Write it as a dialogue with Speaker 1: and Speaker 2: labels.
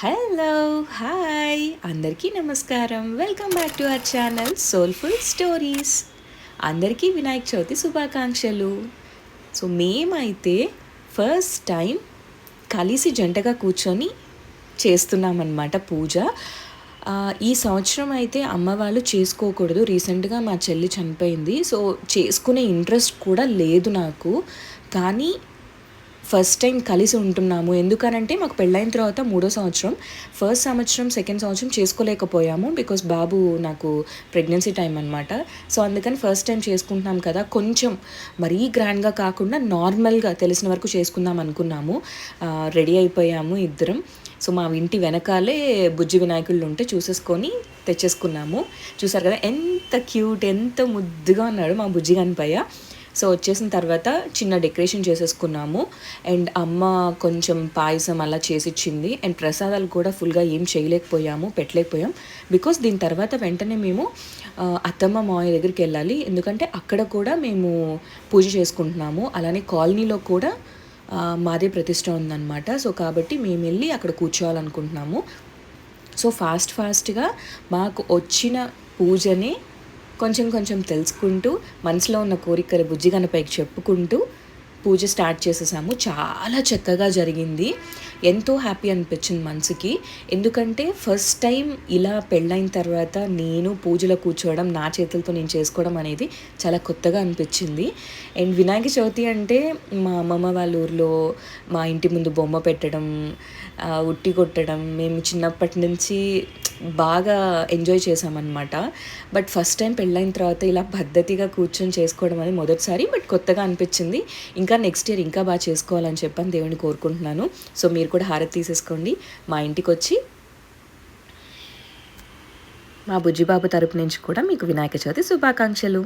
Speaker 1: Hello hi. అందరికీ నమస్కారం. Welcome back to our channel soulful stories అందరికీ వినాయక చవితి శుభాకాంక్షలు. సో మేమైతే ఫస్ట్ టైం కలిసి జంటగా కూర్చొని చేస్తున్నామన్నమాట పూజ. ఈ సంవత్సరం అయితే అమ్మ వాళ్ళు చేసుకోకూడదు. రీసెంట్గా మా చెల్లి చనిపోయింది. సో చేసుకునే ఇంట్రెస్ట్ కూడా లేదు నాకు. కానీ ఫస్ట్ టైం కలిసి ఉంటున్నాము. ఎందుకనంటే మాకు పెళ్ళైన తర్వాత మూడో సంవత్సరం ఫస్ట్ సంవత్సరం సెకండ్ సంవత్సరం చేసుకోలేకపోయాము బికాస్ బాబు నాకు ప్రెగ్నెన్సీ టైం అనమాట సో అందుకని ఫస్ట్ టైం చేసుకుంటున్నాం కదా. కొంచెం మరీ గ్రాండ్గా కాకుండా నార్మల్గా తెలిసిన వరకు చేసుకుందాం అనుకున్నాము. రెడీ అయిపోయాము ఇద్దరం. సో మా ఇంటి వెనకాలే బుజ్జి వినాయకుళ్ళు ఉంటే చూసేసుకొని తెచ్చేసుకున్నాము. చూసారు కదా ఎంత క్యూట్ ఎంత ముద్దుగా ఉన్నాడు మా బుజ్జి కనిపయ్య సో వచ్చేసిన తర్వాత చిన్న డెకరేషన్ చేసేసుకున్నాము. అండ్ అమ్మ కొంచెం పాయసం అలా చేసిచ్చింది. అండ్ ప్రసాదాలు కూడా ఫుల్గా ఏం చేయలేకపోయాము పెట్టలేకపోయాం. బికాస్ దీని తర్వాత వెంటనే మేము అత్తమ్మ మావయ్య దగ్గరికి వెళ్ళాలి. ఎందుకంటే అక్కడ కూడా మేము పూజ చేసుకుంటున్నాము. అలానే కాలనీలో కూడా మాదే ప్రతిష్ట ఉందన్నమాట. సో కాబట్టి మేము వెళ్ళి అక్కడ కూర్చోవాలనుకుంటున్నాము. సో ఫాస్ట్ ఫాస్ట్గా మాకు వచ్చిన పూజని కొంచెం కొంచెం తెలుసుకుంటూ మనసులో ఉన్న కోరికలు బుజ్జిగన పైకి చెప్పుకుంటూ పూజ స్టార్ట్ చేసేసాము. చాలా చక్కగా జరిగింది. ఎంతో హ్యాపీ అనిపించింది మనసుకి. ఎందుకంటే ఫస్ట్ టైం ఇలా పెళ్ళైన తర్వాత నేను పూజలో కూర్చోవడం నా చేతులతో నేను చేసుకోవడం అనేది చాలా కొత్తగా అనిపించింది. అండ్ వినాయక చవితి అంటే మా అమ్మమ్మ వాళ్ళ ఊర్లో మా ఇంటి ముందు బొమ్మ పెట్టడం ఉట్టి కొట్టడం మేము చిన్నప్పటి నుంచి బాగా ఎంజాయ్ చేసామన్నమాట బట్ ఫస్ట్ టైం పెళ్ళైన తర్వాత ఇలా పద్ధతిగా కూర్చొని చేసుకోవడం అనేది మొదటిసారి బట్ కొత్తగా అనిపించింది. ఇంకా నెక్స్ట్ ఇయర్ ఇంకా బాగా చేసుకోవాలని చెప్పని దేవుని కోరుకుంటున్నాను. సో మీరు కూడా హారతి తీసేసుకోండి. మా ఇంటికి వచ్చి మా బుజ్జిబాబు తరపు నుంచి కూడా మీకు వినాయక చవితి శుభాకాంక్షలు.